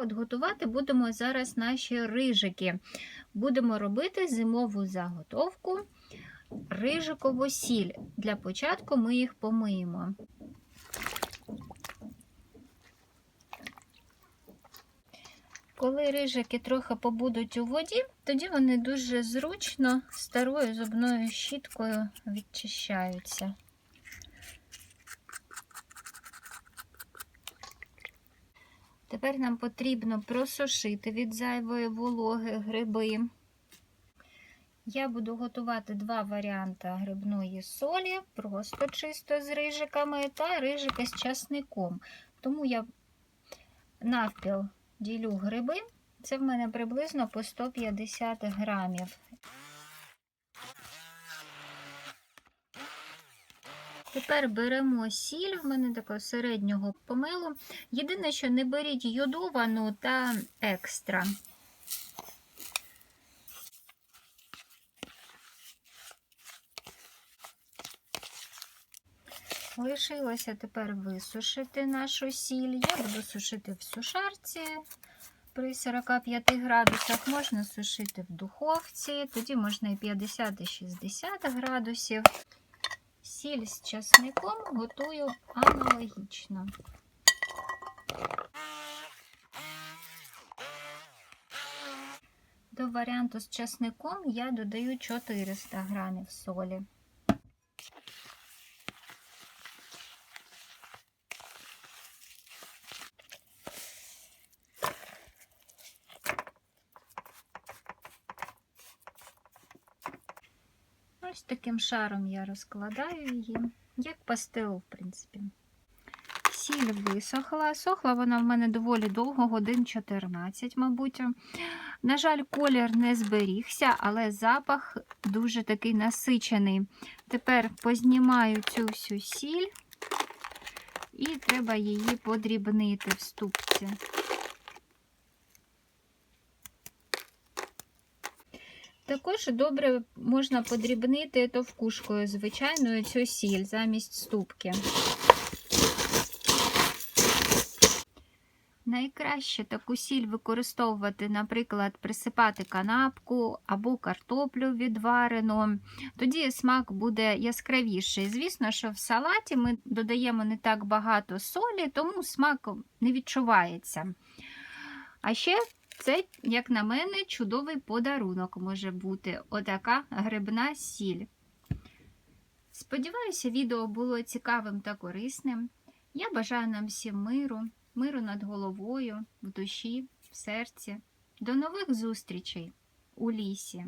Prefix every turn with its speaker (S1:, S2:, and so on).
S1: От готувати будемо зараз наші рижики. Будемо робити зимову заготовку рижикову сіль. Для початку ми їх помиємо. Коли рижики трохи побудуть у воді, тоді вони дуже зручно старою зубною щіткою відчищаються. Тепер нам потрібно просушити від зайвої вологи гриби. Я буду готувати два варіанти грибної солі, просто чисто з рижиками, та рижики з часником. Тому я навпіл ділю гриби. Це в мене приблизно по 150 грамів. Тепер беремо сіль, в мене такого середнього помилу. Єдине, що не беріть йодовану та екстра. Лишилося тепер висушити нашу сіль. Я буду сушити в сушарці при 45 градусах. Можна сушити в духовці, тоді можна і 50 і 60 градусів. Сіль з часником готую аналогічно. До варіанту з часником я додаю 400 грамів солі. Ось таким шаром я розкладаю її, як пастилу, в принципі. Сіль висохла. Сохла вона в мене доволі довго, годин 14, мабуть. На жаль, колір не зберігся, але запах дуже такий насичений. Тепер познімаю цю всю сіль і треба її подрібнити в ступці. Також добре можна подрібнити товкушкою звичайною цю сіль замість ступки. Найкраще таку сіль використовувати, наприклад, присипати канапку або картоплю відварену. Тоді смак буде яскравіший. Звісно, що в салаті ми додаємо не так багато солі, тому смак не відчувається. А ще це, як на мене, чудовий подарунок може бути отака грибна сіль. Сподіваюся, відео було цікавим та корисним. Я бажаю нам всім миру, миру над головою, в душі, в серці. До нових зустрічей у лісі!